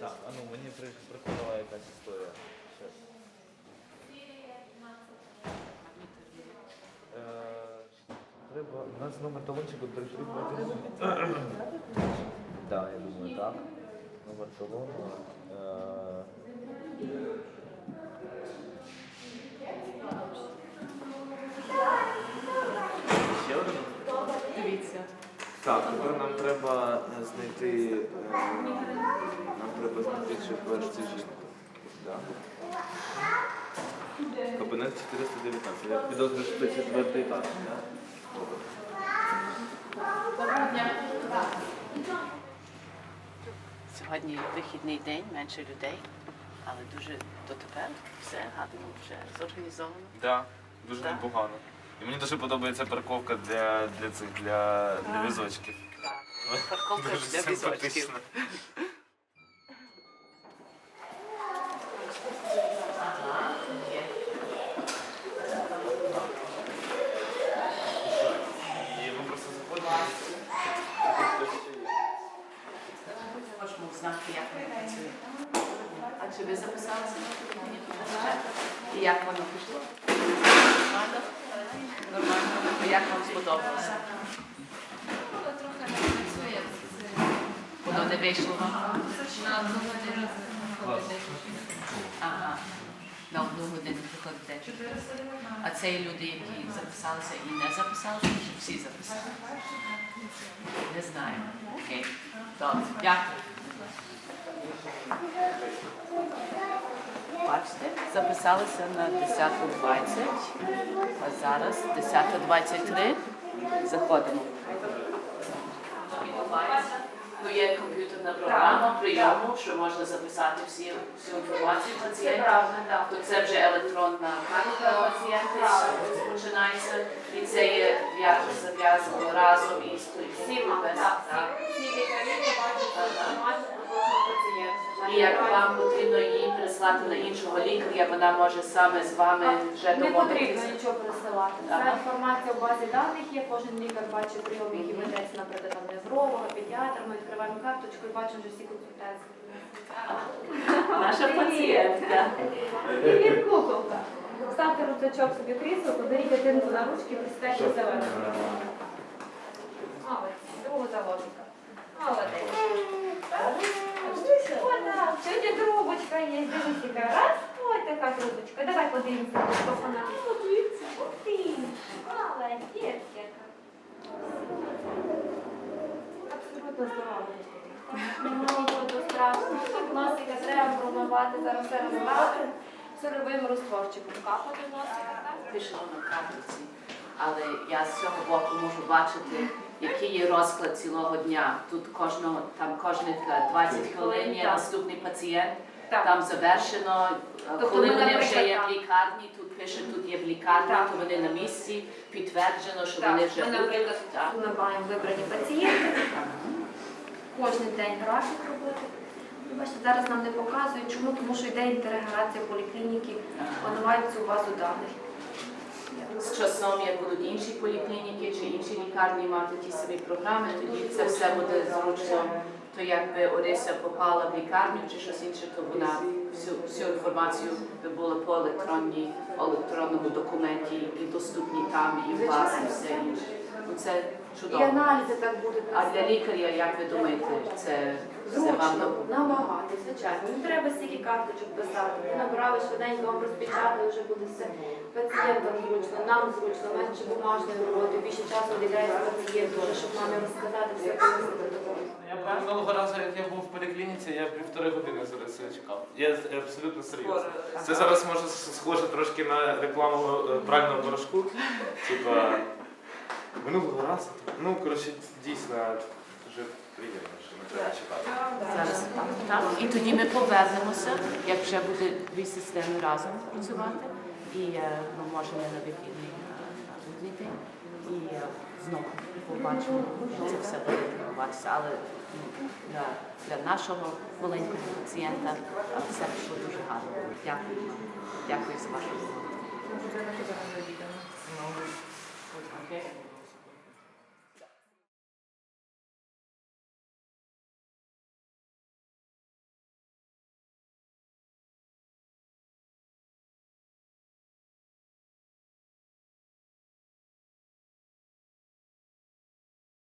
Так, а ну мені приходила якась історія. Щас. Е, Треба. У нас номер талончику прийшли. Так, я думаю, так. Номер талону. Е, Ще один? Дивіться. Так, тепер нам треба е, знайти. е, Нам треба знайти четверту жінку. Да. Кабінет 419. Я підозрюю, що це четвертий етаж. Да? Добре. Доброго дня. Сьогодні вихідний день, менше людей, але дуже дотепер все гарно вже зорганізовано. Да, дуже Да. непогано. І мені дуже подобається парковка для, для цих для, для візочків. Парковка Дуже для візочків. симпатично. Ага, є. І ми просто заходимо. Тут хтось ще є. Хочемо знати, як воно працює. А чи ви записалися на телефоні? І як воно пішло? Нормально? Нормально. Як вам сподобалося? Воно не вийшло? Ага. На одну годину приходите. А це люди, які записалися і не записалися, чи всі записалися? Не знаю. Окей. Добре. Дякую. Бачите, записалися на 10.20, а зараз 10.23. Заходимо. Ну, є комп'ютерна програма прийому, що можна записати всі, всю інформацію пацієнтів. То це вже електронна карта пацієнта починається. І це є зав'язано разом із поліклінікою. без- так. І як вам потрібно її переслати на іншого лікаря, вона може саме з вами вже Не потрібно домовитися. нічого присилати. Вся Ага. інформація в базі даних є, кожен лікар бачить прийом, який ведеться, наприклад, там невролога, педіатра, ми відкриваємо карточку і бачимо вже всі консультації. Наша пацієнтка. І є куколка. Ставте рюкзачок собі в крісло, поберіть дитинку на ручки, присідайте за вами. Молодець, другу заложника. Подивимося, що вона. Молодець, яка. Абсолютно здорова. Страшного. Тут носика треба промивати, зараз все розбавити. Сольовим розтворчиком капати носика, так? Пишемо на карточці. Але я з цього боку можу бачити, який є розклад цілого дня. Тут кожного, там кожних е, 20 хвилин є наступний пацієнт. Так. Там завершено, е, Тобто коли ми, вони вже є в лікарні, тут пише, тут є в лікарні, то вони на місці, підтверджено, що Так, вони вже ми, наприклад. Ми маємо вибрані пацієнти, кожен день графік робити. Бачите, зараз нам не показують, чому, тому що йде інтеграція поліклініки, вони мають цю базу даних. З часом, як будуть інші поліклініки чи інші лікарні мати ті самі програми, тоді це все буде зручно. То якби Орися попала в лікарню чи щось інше, то вона всю, всю інформацію би була по електронній, електронному документі і доступні там, і в вас, все інше. Це І аналізи так будуть. А для лікаря, як ви думаєте, це, це вам Зручно, допоможе? набагато, звичайно. Не треба стільки карточок писати. Ви набрали швиденько, вам розпечатали, вже буде все. Пацієнтам зручно, нам зручно, менше бумажної роботи, більше часу виділяється пацієнту, вже, щоб мамі розказати все пояснити. Я минулого разу, як я був в поліклініці, я півтори години зараз це чекав. Я абсолютно серйозно. Це зараз може с- схоже трошки на рекламу е, прального порошку. Типа минулого разу. Ну, коротше, дійсно дуже приємно, що не треба чекати. Зараз так. І тоді ми повернемося, як вже буде дві системи разом працювати. І е, ми можемо на вихідний другий день. І е, знову побачимо, що це все буде відбуватися. Але ну, для, для нашого маленького пацієнта е, все пішло дуже гарно. Дякую. Дякую за вашу роботу. Окей.